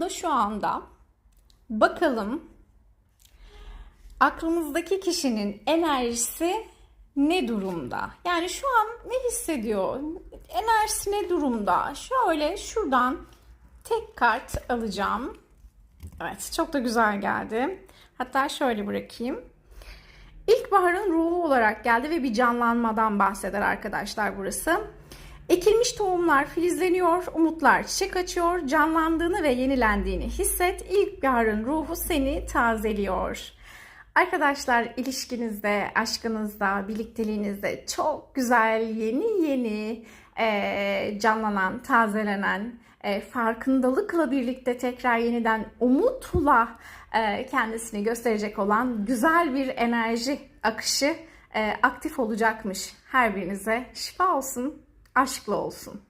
da şu anda bakalım aklımızdaki kişinin enerjisi ne durumda? Yani şu an ne hissediyor? Enerjisi ne durumda? Şöyle şuradan tek kart alacağım. Evet, çok da güzel geldi. Hatta şöyle bırakayım. İlkbaharın ruhu olarak geldi ve bir canlanmadan bahseder arkadaşlar burası. Ekilmiş tohumlar filizleniyor, umutlar çiçek açıyor, canlandığını ve yenilendiğini hisset. İlkbaharın ruhu seni tazeliyor. Arkadaşlar ilişkinizde, aşkınızda, birlikteliğinizde çok güzel, yeni yeni e, canlanan, tazelenen, e, farkındalıkla birlikte tekrar yeniden umutla e, kendisini gösterecek olan güzel bir enerji akışı e, aktif olacakmış. Her birinize şifa olsun, aşkla olsun.